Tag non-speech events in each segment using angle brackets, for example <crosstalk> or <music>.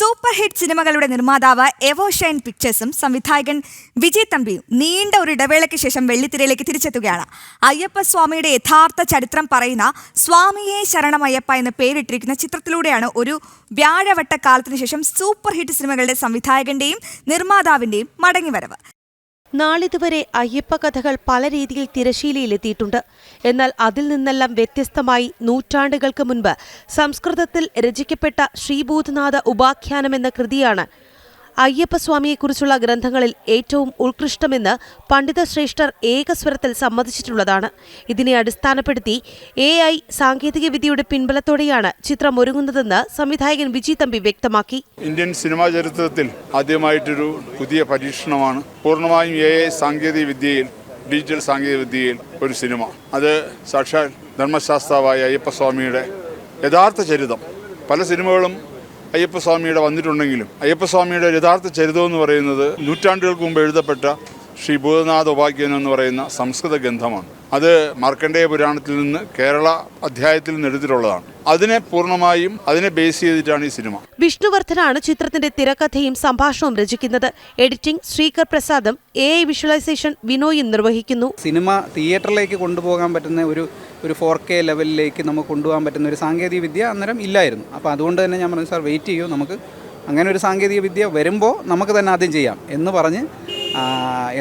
Super hit സിനിമകളുടെ നിർമ്മാതാവ് എവോഷൈൻ പിക്ചേഴ്സും സംവിധായകൻ വിജയ് തമ്പിയും നീണ്ട ഒരു ഇടവേളയ്ക്ക് ശേഷം വെള്ളിത്തിരയിലേക്ക് തിരിച്ചെത്തുകയാണ്. അയ്യപ്പ സ്വാമിയുടെ യഥാർത്ഥ ചരിത്രം പറയുന്ന സ്വാമിയെ ശരണം അയ്യപ്പ എന്ന് പേരിട്ടിരിക്കുന്ന ചിത്രത്തിലൂടെയാണ് ഒരു വ്യാഴവട്ട കാലത്തിന് ശേഷം സൂപ്പർ ഹിറ്റ് സിനിമകളുടെ സംവിധായകന്റെയും നിർമ്മാതാവിന്റെയും മടങ്ങിവരവ്. നാളിതുവരെ അയ്യപ്പ കഥകൾ പല രീതിയിൽ തിരശീലയിലെത്തിയിട്ടുണ്ട് എന്നാൽ അതിൽ നിന്നെല്ലാം വ്യത്യസ്തമായി നൂറ്റാണ്ടുകൾക്ക് മുൻപ് സംസ്കൃതത്തിൽ രചിക്കപ്പെട്ട ശ്രീഭൂതനാഥ ഉപാഖ്യാനം എന്ന കൃതിയാണ് അയ്യപ്പസ്വാമിയെക്കുറിച്ചുള്ള ഗ്രന്ഥങ്ങളിൽ ഏറ്റവും ഉത്കൃഷ്ടമെന്ന് പണ്ഡിതശ്രേഷ്ഠർ ഏകസ്വരത്തിൽ സമ്മതിച്ചിട്ടുള്ളതാണ്. ഇതിനെ അടിസ്ഥാനപ്പെടുത്തി എ ഐ സാങ്കേതികവിദ്യയുടെ പിൻബലത്തോടെയാണ് ചിത്രം ഒരുങ്ങുന്നതെന്ന് സംവിധായകൻ വിജി തമ്പി വ്യക്തമാക്കി. ഇന്ത്യൻ സിനിമാ ചരിത്രത്തിൽ ആദ്യമായിട്ടൊരു പുതിയ പരീക്ഷണമാണ്. പൂർണമായും എ ഐ സാങ്കേതിക വിദ്യയിൽ ഡിജിറ്റൽ സാങ്കേതിക വിദ്യയിൽ ഒരു സിനിമ. അത് സാക്ഷാൽ ധർമ്മശാസ്താവായ അയ്യപ്പസ്വാമിയുടെ യഥാർത്ഥ ചരിതം. പല സിനിമകളും അയ്യപ്പസ്വാമിയുടെ വന്നിട്ടുണ്ടെങ്കിലും അയ്യപ്പസ്വാമിയുടെ യഥാർത്ഥ ചരിതം എന്ന് പറയുന്നത് നൂറ്റാണ്ടുകൾക്ക് മുമ്പ് എഴുതപ്പെട്ട ശ്രീ ഭൂതനാഥ ഉപാഖ്യാനം എന്ന് പറയുന്ന സംസ്കൃത ഗ്രന്ഥമാണ്. അത് മാർക്കണ്ഡേയ പുരാണത്തിൽ നിന്ന് കേരള അധ്യായത്തിൽ നിന്ന് എടുത്തിട്ടുള്ളതാണ്. അതിനെ പൂർണമായും അതിനെ ബേസ് ചെയ്തിട്ടാണ് ഈ സിനിമ. വിഷ്ണുവർദ്ധനാണ് ചിത്രത്തിന്റെ തിരക്കഥയും സംഭാഷണവും രചിക്കുന്നത്. എഡിറ്റിംഗ് ശ്രീകർ പ്രസാദും എ ഐ വിഷ്വലൈസേഷൻ വിനോയും നിർവഹിക്കുന്നു. സിനിമ തിയേറ്ററിലേക്ക് കൊണ്ടുപോകാൻ പറ്റുന്ന ഒരു ഒരു ഫോർ കെ ലെവലിലേക്ക് നമുക്ക് കൊണ്ടുപോകാൻ പറ്റുന്ന ഒരു സാങ്കേതിക വിദ്യ അന്നേരം ഇല്ലായിരുന്നു. അപ്പോൾ അതുകൊണ്ട് തന്നെ ഞാൻ പറഞ്ഞു സാർ വെയിറ്റ് ചെയ്യൂ. നമുക്ക് അങ്ങനെ ഒരു സാങ്കേതിക വിദ്യ വരുമ്പോൾ നമുക്ക് തന്നെ ആദ്യം ചെയ്യാം. എന്ന് പറഞ്ഞ്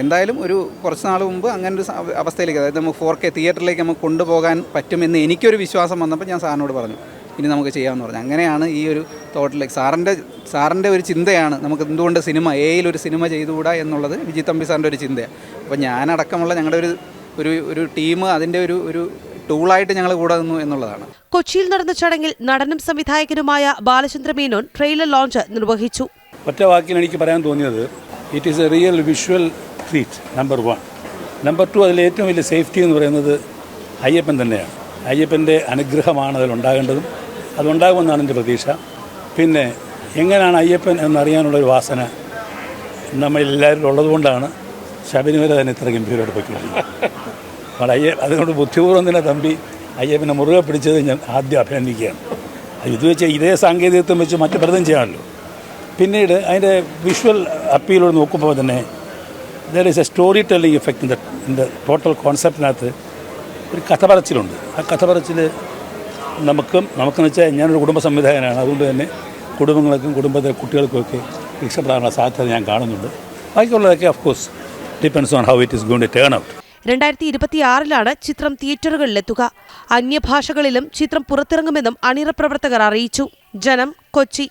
എന്തായാലും ഒരു കുറച്ച് നാൾ മുമ്പ് അങ്ങനെ ഒരു അവസ്ഥയിലേക്ക് അതായത് നമുക്ക് ഫോർ കെ തിയേറ്ററിലേക്ക് നമുക്ക് കൊണ്ടുപോകാൻ പറ്റുമെന്ന് എനിക്കൊരു വിശ്വാസം വന്നപ്പോൾ ഞാൻ സാറിനോട് പറഞ്ഞു ഇനി നമുക്ക് ചെയ്യാമെന്ന് പറഞ്ഞു. അങ്ങനെയാണ് ഈ ഒരു തോട്ടിലേക്ക് സാറിന്റെ സാറിന്റെ ഒരു ചിന്തയാണ് നമുക്ക് എന്തുകൊണ്ട് സിനിമ എയിൽ ഒരു സിനിമ ചെയ്തുകൂടാ എന്നുള്ളത് വിജിത്തമ്പി സാറിന്റെ ഒരു ചിന്തയാണ് അപ്പോൾ ഞാനടക്കമുള്ള ഞങ്ങളുടെ ഒരു ഒരു ഒരു ടീം അതിന്റെ ഒരു ഒരു ടൂളായിട്ട് ഞങ്ങൾ കൂടെ നിന്നു എന്നുള്ളതാണ്. കൊച്ചിയിൽ നടന്ന ചടങ്ങിൽ നടനും സംവിധായകനുമായ ബാലചന്ദ്ര മേനോൻ ട്രെയിലർ ലോഞ്ച് നിർവഹിച്ചു. ഒറ്റ വാക്കിൽ എനിക്ക് പറയാൻ തോന്നിയത് it is a real visual treat number one number two അതിൽ ഏറ്റവും വലിയ സേഫ്റ്റി എന്ന് പറയുന്നത് അയ്യപ്പൻ തന്നെയാണ്. അയ്യപ്പന്റെ അനുഗ്രഹമാണ് അതിലുണ്ടാകേണ്ടതും അതുണ്ടാകുമെന്നാണ് എന്റെ പ്രതീക്ഷ. പിന്നെ എങ്ങനെയാണ് അയ്യപ്പൻ എന്നറിയാനുള്ള ഒരു വാസന നമ്മളെല്ലാവരും ഉള്ളതുകൊണ്ടാണ് ശബരിമല തന്നെ ഇത്ര ഗംഭീരമായിട്ട് പൊയ്ക്കൊണ്ടിരിക്കുന്നത്. <laughs> അപ്പോൾ അയ്യ അതുകൊണ്ട് ബുദ്ധിപൂർവം തന്നെ തമ്പി അയ്യപ്പനെ മുറുകെ പിടിച്ചത് ഞാൻ ആദ്യം അഭിനന്ദിക്കുകയാണ്. ഇത് വെച്ച് ഇതേ സാങ്കേതികത്വം വെച്ച് മറ്റു പലതും ചെയ്യാമല്ലോ. പിന്നീട് അതിന്റെ വിഷ്വൽ അപ്പീലോട് നോക്കുമ്പോൾ തന്നെ there is a story telling effect in the in the total കോൺസെപ്റ്റിനകത്ത് ഒരു കഥ പറച്ചിലുണ്ട് ആ കഥ പറച്ചിൽ നമുക്കും നമുക്കെന്ന് വെച്ചാൽ ഞാനൊരു കുടുംബ സംവിധായകനാണ്. അതുകൊണ്ട് തന്നെ കുടുംബങ്ങൾക്കും കുടുംബത്തിലെ കുട്ടികൾക്കുമൊക്കെ രക്ഷപ്പെടാനുള്ള സാധ്യത ഞാൻ കാണുന്നുണ്ട്. ബാക്കിയുള്ളതൊക്കെ of course depends on how it is going to turn out രണ്ടായിരത്തി ഇരുപത്തിയാറിലാണ് ചിത്രം തിയേറ്ററുകളിലെത്തുക. അന്യഭാഷകളിലും ചിത്രം പുറത്തിറങ്ങുമെന്നും അണിയറ പ്രവർത്തകർ അറിയിച്ചു. ജനം കൊച്ചി.